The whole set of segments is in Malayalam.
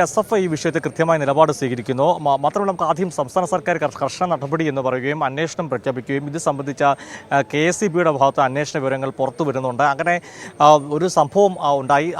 എസ് എഫ് ഈ വിഷയത്തിൽ കൃത്യമായ നിലപാട് സ്വീകരിക്കുന്നു. മാത്രമല്ല നമുക്ക് ആദ്യം സംസ്ഥാന സർക്കാർ കർ- കർശന നടപടി എന്ന് പറയുകയും അന്വേഷണം പ്രഖ്യാപിക്കുകയും ഇത് സംബന്ധിച്ച കെ എസ് സി ബിയുടെ ഭാഗത്ത് അന്വേഷണ വിവരങ്ങൾ പുറത്തു വരുന്നുണ്ട്. അങ്ങനെ ഒരു സംഭവം ഉണ്ടായി.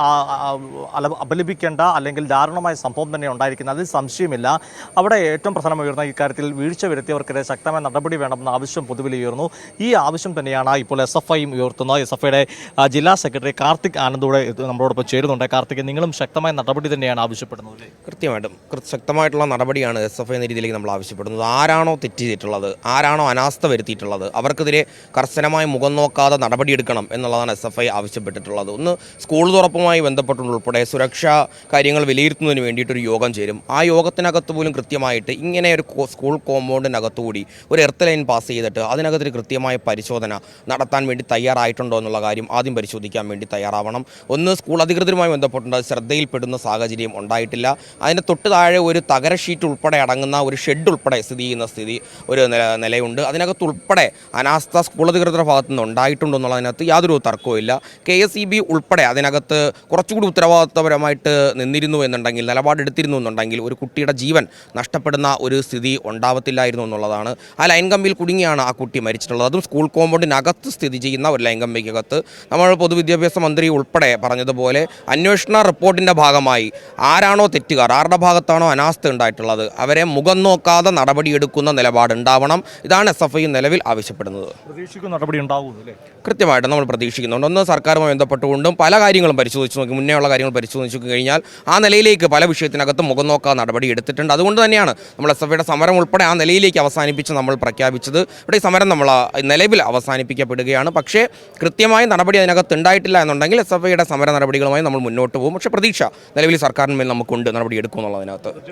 അപലപിക്കേണ്ട അല്ലെങ്കിൽ ദാരുണമായ സംഭവം തന്നെ ഉണ്ടായിരിക്കുന്നത് അതിൽ സംശയമില്ല. അവിടെ ഏറ്റവും പ്രധാനമായി ഉയർന്ന ഇക്കാര്യത്തിൽ വീഴ്ച വരുത്തിയവർക്കെതിരെ ശക്തമായ നടപടി വേണമെന്ന ആവശ്യം പൊതുവിൽ ഉയർന്നു. ഈ ആവശ്യം തന്നെയാണ് ഇപ്പോൾ എസ് എഫ് ഐയും ഉയർത്തുന്നത്. എസ് എഫ് ഐയുടെ ജില്ലാ സെക്രട്ടറി കാർത്തിക് ആനന്ദോടെ നമ്മളോടൊപ്പം ചേരുന്നുണ്ട്. കാർത്തിക് നിങ്ങളും ശക്തമായ നടപടി തന്നെയാണ് ആവശ്യപ്പെടുന്നത്. കൃത്യമായിട്ടും ശക്തമായിട്ടുള്ള നടപടിയാണ് എസ് എഫ് എന്ന രീതിയിലേക്ക് നമ്മൾ ആവശ്യപ്പെടുന്നത്. ആരാണോ തെറ്റ് ചെയ്തിട്ടുള്ളത് ആരാണോ അനാസ്ഥ വരുത്തിയിട്ടുള്ളത് അവർക്കെതിരെ കർശനമായി മുഖം നോക്കാതെ നടപടിയെടുക്കണം എന്നുള്ളതാണ് എസ് എഫ് ഐ ആവശ്യപ്പെട്ടിട്ടുള്ളത്. ഒന്ന് സ്കൂൾ തുറപ്പുമായി ബന്ധപ്പെട്ടുൾപ്പെടെ സുരക്ഷാ കാര്യങ്ങൾ വിലയിരുത്തുന്നതിന് വേണ്ടിയിട്ടൊരു യോഗം ചേരും. ആ യോഗത്തിനകത്ത് പോലും കൃത്യമായിട്ട് ഇങ്ങനെ ഒരു സ്കൂൾ സ്കൂൾ കോമ്പൗണ്ടിനകത്തുകൂടി ഒരു എർത്ത് ലൈൻ പാസ് ചെയ്തിട്ട് അതിനകത്തൊരു കൃത്യമായ പരിശോധന നടത്താൻ വേണ്ടി തയ്യാറായിട്ടുണ്ടോ എന്നുള്ള കാര്യം ആദ്യം പരിശോധിക്കാൻ വേണ്ടി തയ്യാറാവണം. ഒന്ന് സ്കൂൾ അധികൃതരുമായി ബന്ധപ്പെട്ടുണ്ട് ശ്രദ്ധയിൽപ്പെടുന്ന സാഹചര്യം ഉണ്ടായിട്ടില്ല. അതിന് തൊട്ട് താഴെ ഒരു തകര ഷീറ്റ് ഉൾപ്പെടെ അടങ്ങുന്ന ഒരു ഷെഡ് ഉൾപ്പെടെ സ്ഥിതി ചെയ്യുന്ന സ്ഥിതി ഒരു നില നിലയുണ്ട്. അതിനകത്ത് ഉൾപ്പെടെ അനാസ്ഥ സ്കൂൾ അധികൃതരുടെ ഭാഗത്തു നിന്ന് ഉണ്ടായിട്ടുണ്ടോ എന്നുള്ളതിനകത്ത് യാതൊരു തർക്കവുമില്ല കെ എസ് ഇ ബി ഉൾപ്പെടെ അതിനകത്ത് കുറച്ചുകൂടി ഉത്തരവാദിത്തപരമായിട്ട് നിന്നിരുന്നു എന്നുണ്ടെങ്കിൽ നിലപാടെടുത്തിരുന്നു എന്നുണ്ടെങ്കിൽ ഒരു കുട്ടിയുടെ ജീവൻ നഷ്ടപ്പെടുന്ന ഒരു സ്ഥിതി ഉണ്ടാവത്തില്ലായിരുന്നു എന്നുള്ളതാണ്. ആ ലൈൻ കമ്പിയിൽ കുടുങ്ങിയാണ് ആ കുട്ടി മരിച്ചിട്ടുള്ളത്. അതും സ്കൂൾ കോമ്പൗണ്ടിനകത്ത് സ്ഥിതി ചെയ്യുന്ന ഒരു ലൈൻ കമ്പിക്കകത്ത്. നമ്മൾ പൊതുവിദ്യാഭ്യാസ മന്ത്രി ഉൾപ്പെടെ പറഞ്ഞതുപോലെ അന്വേഷണ റിപ്പോർട്ടിന്റെ ഭാഗമായി ആരാണോ തെറ്റുകാർ? ആരുടെ ഭാഗത്താണോ അനാസ്ഥ ഉണ്ടായിട്ടുള്ളത്? അവരെ മുഖം നോക്കാതെ നടപടിയെടുക്കുന്ന നിലപാടുണ്ടാവണം ഇതാണ് എസ് എഫ് ഐ നിലവിൽ ആവശ്യപ്പെടുന്നത്. കൃത്യമായിട്ട് നമ്മൾ പ്രതീക്ഷിക്കുന്നുണ്ട്. ഒന്ന് സർക്കാരുമായി ബന്ധപ്പെട്ടുകൊണ്ടും പല കാര്യങ്ങളും പരിശോധിച്ച് നോക്കി മുന്നേ ഉള്ള കാര്യങ്ങൾ പരിശോധിച്ച് നോക്കി കഴിഞ്ഞാൽ ആ നിലയിലേക്ക് പല വിഷയത്തിനകത്ത് മുഖം നോക്കാതെ നടപടി എടുത്തിട്ടുണ്ട്. അതുകൊണ്ട് തന്നെയാണ് നമ്മൾ എസ് എഫ് ഐയുടെ സമരം ഉൾപ്പെടെ ആ നിലയിലേക്ക് അവസാനിപ്പിച്ച് നമ്മൾ പ്രഖ്യാപിച്ചത്. ഇവിടെ ഈ സമരം നമ്മൾ നിലവിൽ അവസാനിപ്പിക്കപ്പെടുകയാണ്. പക്ഷേ കൃത്യമായ നടപടി അതിനകത്ത് ഉണ്ടായിട്ടില്ല എന്നുണ്ടെങ്കിൽ എസ് എഫ് ഐയുടെ സമര നടപടികളുമായി നമ്മൾ മുന്നോട്ട് പോകും. പക്ഷേ പ്രതീക്ഷ നിലവിൽ സർക്കാരിന്മേൽ നമുക്കുണ്ട് നടപടി എടുക്കും എന്നുള്ളതിനകത്ത്